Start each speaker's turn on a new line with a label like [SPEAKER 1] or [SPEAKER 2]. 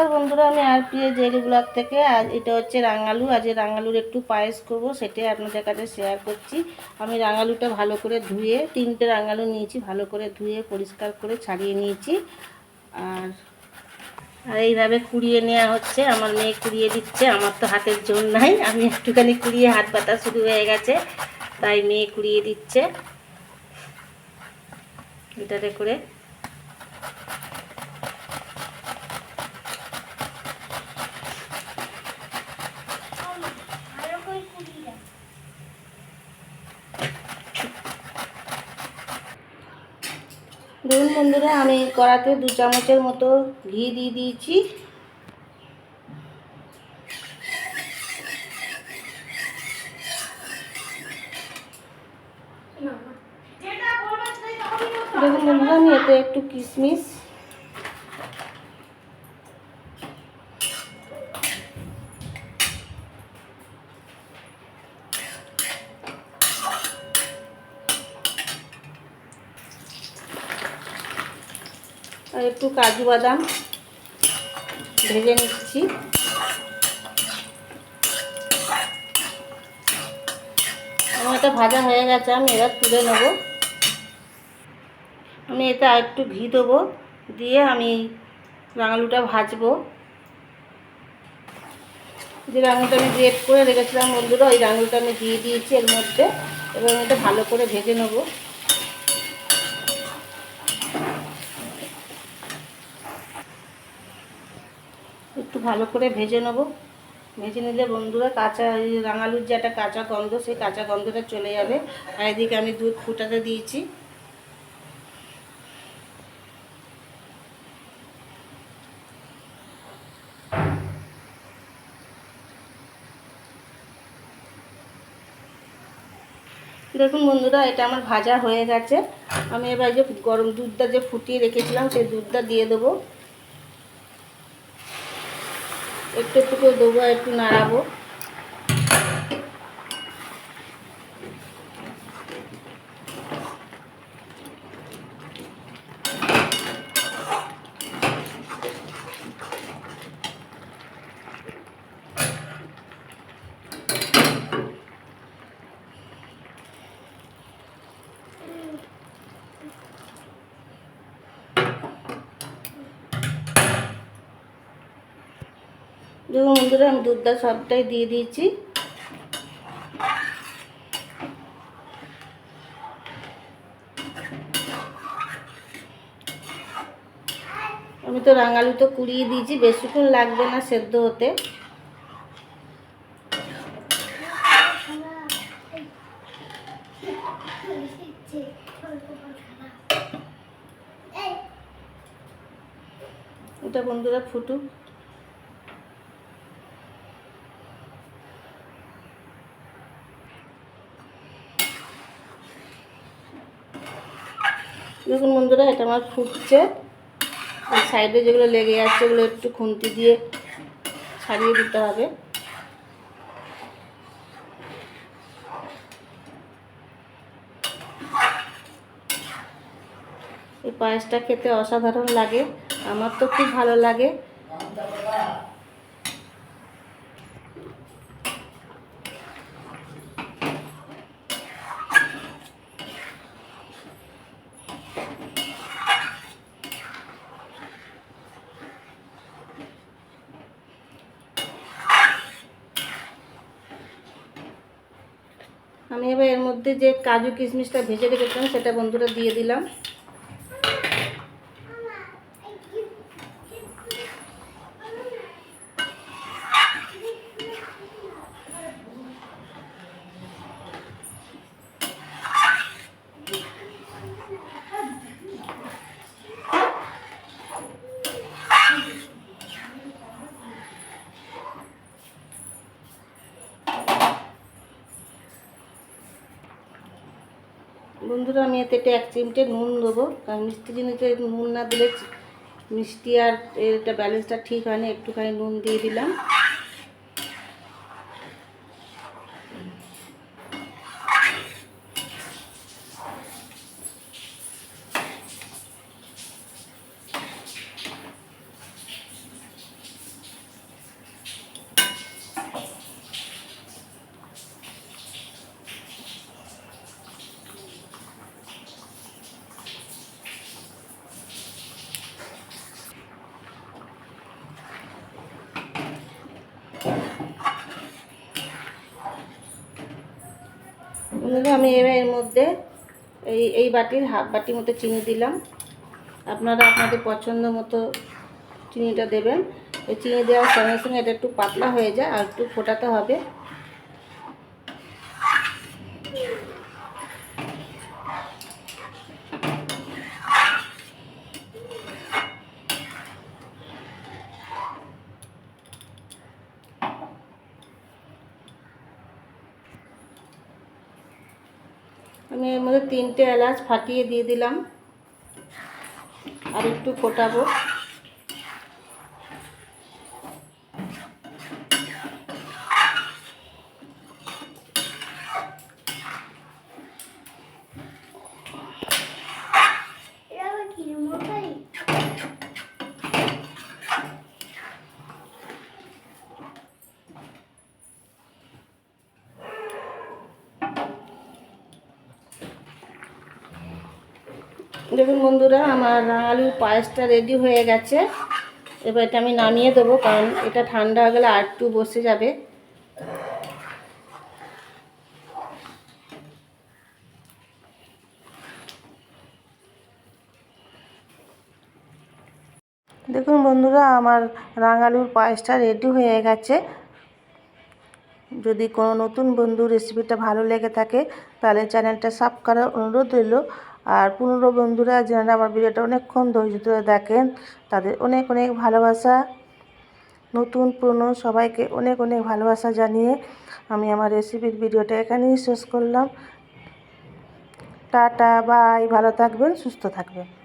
[SPEAKER 1] নমস্কার বন্ধুরা, আমি আর প্রিয় জেল ব্লগ থেকে। আজ এটা হচ্ছে রাঙালু। আজ রাঙালুর একটু পায়েস করব, সেটাই আপনাদের কাছে শেয়ার করছি। আমি রাঙালুটা ভালো করে ধুয়ে, তিনটে রাঙালু নিয়েছি, ভালো করে ধুয়ে, পরিষ্কার করে ছাড়িয়ে নিয়েছি। আর আর এইভাবে কুড়িয়ে নেওয়া হচ্ছে। আমার মেয়ে কুড়িয়ে দিচ্ছে, আমার তো হাতের জোর নাই। আমি একটুখানি কুড়িয়ে হাত পাতা শুরু হয়ে গেছে, তাই মেয়ে কুড়িয়ে দিচ্ছে। এটাতে করে দেখুন বন্ধুরা আমি কড়াতে দু চামচের মতো ঘি দিয়ে দিয়েছি। দেখুন বন্ধুরা, আমি এতে একটু কিশমিশ একটু কাজু বাদাম ভেজে নিচ্ছি। আমার এটা ভাজা হয়ে গেছে, আমি এবার তুলে নেব। আমি এতে আর একটু ঘি দেবো, দিয়ে আমি রাঙালুটা ভাজবো। যে রাঙালুটা আমি গ্রেট করে রেখেছিলাম বন্ধুরা, ওই রাঙালুটা আমি দিয়ে দিয়েছি এর মধ্যে, এবার এটা ভালো করে ভেজে নেব। একটু ভালো করে ভেজে নেব। ভেজে নিলে বন্ধুরা কাঁচা রাঙালুর যে একটা কাঁচা গন্ধ, সেই কাঁচা গন্ধটা চলে যাবে। আর এদিকে আমি দুধ ফুটাতে দিয়েছি। দেখুন বন্ধুরা, এটা আমার ভাজা হয়ে গেছে। আমি এবার যে গরম দুধটা যে ফুটিয়ে রেখেছিলাম, সেই দুধটা দিয়ে দেবো। একটু একটু করে দেবো একটু নাড়াবো। দেখুন বন্ধুরা, আমি দুধটা সবটাই দিয়ে দিয়েছি। আমি তো রাঙালু তো কুড়িয়ে দিয়েছি, বেশিক্ষণ লাগবে না সেদ্ধ হতে। এটা বন্ধুরা ফুটুক। দেখুন বন্ধুরা, এটা আমার ফুটছে। আর সাইডে যেগুলো লেগে যাচ্ছে ওগুলো একটু খুন্তি দিয়ে ছাড়িয়ে দিতে হবে। এই পায়েসটা খেতে অসাধারণ লাগে, আমার তো খুব ভালো লাগে। আমি এবার এর মধ্যে যে কাজু কিশমিশটা ভেজে রেখেছিলাম সেটা বন্ধুরা দিয়ে দিলাম। বন্ধুরা, আমি এতে একটা এক চিমটে নুন দেবো। কারণ মিষ্টি জিনিসে নুন না দিলে মিষ্টি আর এটা ব্যালেন্সটা ঠিক হয় না। একটুখানি নুন দিয়ে দিলাম। আমি এবার এর মধ্যে এই এই বাটির হাফ বাটির মতো চিনি দিলাম। আপনারা আপনাদের পছন্দ মতো চিনিটা দেবেন। এই চিনি দেওয়ার সঙ্গে সঙ্গে এটা একটু পাতলা হয়ে যায় আর একটু ফোটাতে হবে। আমি এর মধ্যে তিনটে এলাচ ফাটিয়ে দিয়ে দিলাম। আর একটু ফোটাবো। দেখুন বন্ধুরা, আমার আলুর পায়েসটা রেডি হয়ে গেছে। এবার এটা আমি নামিয়ে দেবো, কারণ এটা ঠান্ডা হয়ে গেলে আর একটু বসে যাবে। দেখুন বন্ধুরা, আমার রাঙালুর পায়েসটা রেডি হয়ে গেছে। যদি কোনো নতুন বন্ধু রেসিপিটা ভালো লেগে থাকে, তাহলে চ্যানেলটা সাব করার অনুরোধ রইল। আর পুরনো বন্ধুরা, যারা আমার ভিডিওটা অনেকক্ষণ ধৈর্য ধরে দেখেন, তাদের অনেক অনেক ভালোবাসা। নতুন, পুরনো, সবাইকে অনেক অনেক ভালোবাসা জানিয়ে আমি আমার রেসিপির ভিডিওটা এখানেই শেষ করলাম। টাটা, বাই, ভালো থাকবেন, সুস্থ থাকবেন।